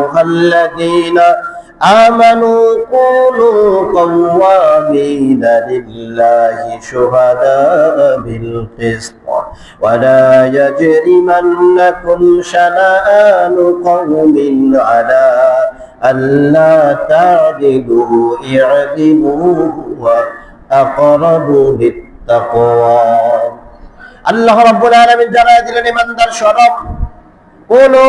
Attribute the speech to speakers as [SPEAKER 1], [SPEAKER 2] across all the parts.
[SPEAKER 1] أيها الذين آمنوا كونوا قوامين لله شهداء بالقسط ولا يجرمنكم شنآن قوم على ألا تعدلوا اعدلوا هو أقرب للتقوى আল্লাহ রাব্বুল আলামিন জানায় দিলেন ইমানদার সরব কোনু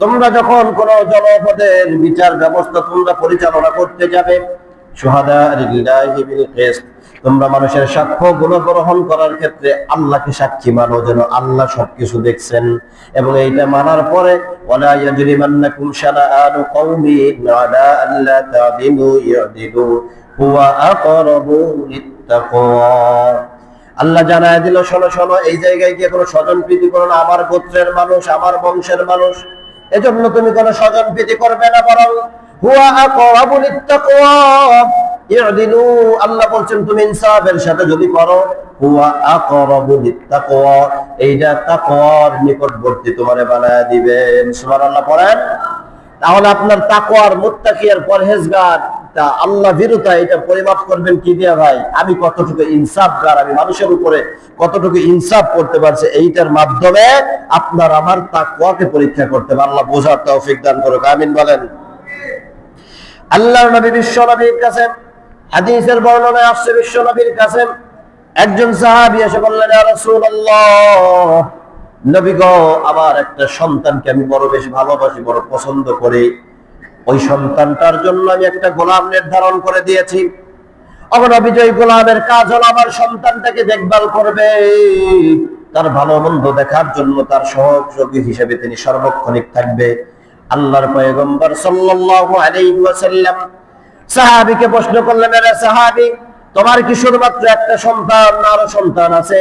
[SPEAKER 1] তোমরা যখন কোন জনপদের বিচার ব্যবস্থা তোমরা পরিচালনা করতে যাবে তোমরা মানুষের সাক্ষ্যগুলো গ্রহণ করার ক্ষেত্রে আল্লাহকে সাক্ষী মানো যেন আল্লাহ সবকিছু দেখছেন। এবং এইটা মানার পরে, ওয়ালা আল্লাহ জানায় দিল, শোনো শোনো, এই জায়গায় গিয়ে কোনো স্বজন প্রীতি করো না, আমার গোত্রের মানুষ, আমার বংশের মানুষ। এজন্য তুমি কোনো স্বজন প্রীতি করবে না, বরং তাহলে আপনার তাকওয়ার মুত্তাকি আর পরহেজগার তা আল্লাহ ভীরুতা এটা পরিমাপ করবেন কি দিয়া ভাই? আমি কতটুকু ইনসাফগার আমি মানুষের উপরে কতটুকু ইনসাফ করতে পারছে? এইটার মাধ্যমে আপনার আমার তাকওয়াকে পরীক্ষা করতে পারে আল্লাহ বোঝার তৌফিক দান করুক। আমিন বলেন। আল্লাহর নবী বিশ্ব নবীর কাছে, হাদিসের বর্ণনায় আসছে বিশ্ব নবীর কাছে, একজন সাহাবী এসে বললেন রাসূলুল্লাহ, নবী গো, আমার একটা সন্তানকে আমি বড় বেশ ভালোবাসি, বড় পছন্দ করি। ওই সন্তানটার জন্য আমি একটা গোলাম নির্ধারণ করে দিয়েছি। অবনবিজয় গোলামের কাজ হলো আমার সন্তানটাকে দেখভাল করবে। তার ভালো মন্দ দেখার জন্য তার সহযোগী হিসেবে তিনি সর্বক্ষণিক থাকবে। আল্লাহর পয়গম্বর সাল্লাল্লাহু আলাইহি ওয়াসাল্লাম প্রশ্ন করলেন সাহাবী, তোমার কি শুধুমাত্র একটা সন্তান না আরও সন্তান আছে?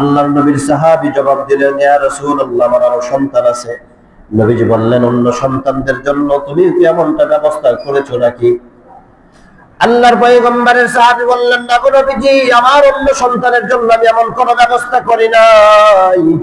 [SPEAKER 1] আল্লাহর নবীর সাহাবী জবাব দিলেন আমার সন্তান আছে। নবীজি বললেন, অন্য সন্তানদের জন্য তুমি কি এমনটা ব্যবস্থা করেছ নাকি? আল্লাহর পয়গম্বরের সাহাবী বললেন, না গো নবীজি, আমার অন্য সন্তানের জন্য আমি এমন কোনো ব্যবস্থা করি নাই।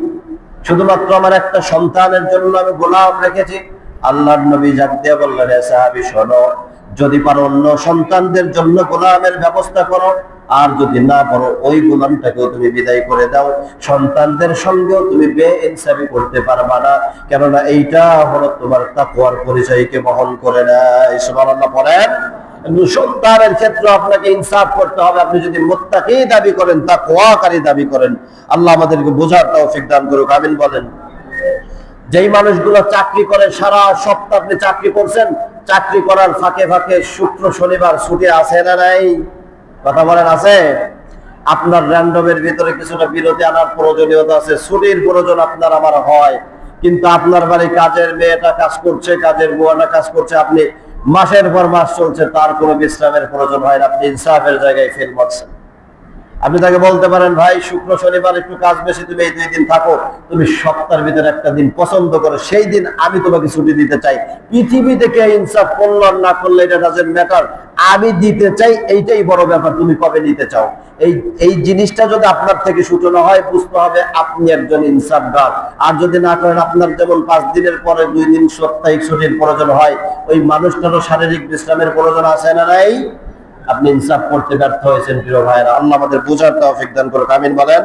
[SPEAKER 1] শুধুমাত্র আমার একটা সন্তানের জন্য আমি গোলাম রেখেছি। আল্লাহর নবী জান দিয়ে বললেন, "এ সাহাবী, শোনো, যদি পারো অন্য সন্তানদের জন্য গোলামের ব্যবস্থা করো আর যদি না পারো ওই গোলামটাকেও তুমি বিদায় করে দাও। সন্তানদের সঙ্গেও তুমি বে ইনসাফি করতে পারবা না। কেননা এইটা হলো তোমার তাকওয়ার পরিচয়কে বহন করে না সুবহানাল্লাহ, পড়েন। সন্তানের ক্ষেত্রে আপনাকে ইনসাফ করতে হবে। আপনি যদি মোত্তাকি দাবি করেন, তাকওয়াকারী দাবি করেন, আল্লাহ আমাদেরকে বোঝার তৌফিক দান করুক। আমিন বলেন। যেই মানুষগুলো চাকরি করে, সারা সপ্তাহ আপনি চাকরি করছেন, চাকরি করার ফাঁকে ফাঁকে শুক্র শনিবার ছুটি আছে না নাই? কথা বলেন, আছে? আপনার র্যান্ডমের ভিতরে কিছুটা বিরতি আনার প্রয়োজনীয়তা আছে। ছুটির প্রয়োজন আপনার, আমার হয়। কিন্তু আপনার বাড়ি কাজের মেয়েটা কাজ করছে, কাজের বুয়াটা কাজ করছে, আপনি মাসের পর মাস চলছে, তার কোনো বিশ্রামের প্রয়োজন হয় না। আপনি ইনসাফের জায়গায় ফেল মারছেন আপনি তাকে বলতে পারেন, ভাই, শুক্র শনিবার একটু কাজ বেশি, তুমি এই দুই দিন থাকো, তুমি সপ্তাহের ভিতরে একটা দিন পছন্দ করো, সেই দিন আমি তোমাকে ছুটি দিতে চাই। পৃথিবী থেকে ইনসাফ করল না করলে এটা ডাজেন্ট ম্যাটার আমি দিতে চাই, এইটাই বড় ব্যাপার, তুমি কবে নিতে চাও? এই এই জিনিসটা যদি আপনার থেকে সূচনা হয়, বুঝতে হবে আপনি একজন ইনসাফগার। আর যদি না করেন, আপনার যেমন পাঁচ দিনের পরে, দুই দিন সাপ্তাহিক ছুটির প্রয়োজন হয়, ওই মানুষটারও শারীরিক বিশ্রামের প্রয়োজন আছে না নাই? আপনি ইনসাফ করতে ব্যর্থ হয়েছেন, প্রিয় ভাইরা আল্লাহ আমাদের বোঝার তৌফিক দান করুক। আমিন বলেন।